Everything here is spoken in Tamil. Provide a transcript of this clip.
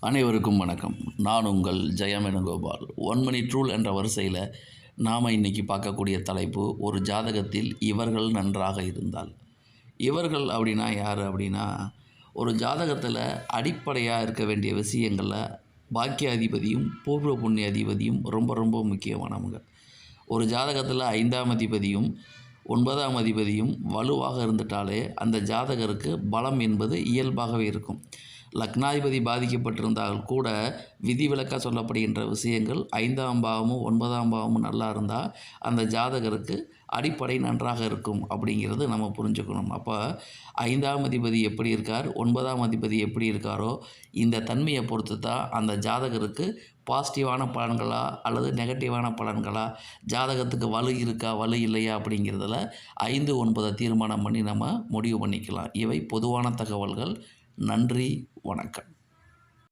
அனைவருக்கும் வணக்கம். நான் உங்கள் Jeyam Venugopal one minute rule என்ற வரிசையில் நாம் இன்னைக்கு பார்க்கக்கூடிய தலைப்பு ஒரு ஜாதகத்தில் இவர்கள் நன்றாக இருந்தால். இவர்கள் அப்படின்னா யார் அப்படின்னா ஒரு ஜாதகத்தில் அடிப்படையாக இருக்க வேண்டிய விஷயங்களில் பாக்கியாதிபதியும் பூர்வ புண்ணிய அதிபதியும் ரொம்ப ரொம்ப முக்கியமானவங்க. ஒரு ஜாதகத்தில் ஐந்தாம் அதிபதியும் ஒன்பதாம் அதிபதியும் வலுவாக இருந்துட்டாலே அந்த ஜாதகருக்கு பலம் என்பது இயல்பாகவே இருக்கும். லக்னாதிபதி பாதிக்கப்பட்டிருந்தால் கூட விதிவிலக்காக சொல்லப்படுகின்ற விஷயங்கள் ஐந்தாம் பாவமும் ஒன்பதாம் பாவமும் நல்லா இருந்தால் அந்த ஜாதகருக்கு அடிப்படை நன்றாக இருக்கும் அப்படிங்கிறது நம்ம புரிஞ்சுக்கணும். அப்போ ஐந்தாம் அதிபதி எப்படி இருக்கார்? ஒன்பதாம் அதிபதி எப்படி இருக்காரோ இந்த தன்மையை பொறுத்து தான் அந்த ஜாதகருக்கு பாசிட்டிவான பலன்களா அல்லது நெகட்டிவான பலன்களா? ஜாதகத்துக்கு வலு இருக்கா? வலு இல்லையா? அப்படிங்கிறதுல ஐந்து ஒன்பதை தீர்மானம் பண்ணி நம்ம முடிவு பண்ணிக்கலாம். இவை பொதுவான தகவல்கள். நன்றி வணக்கம்.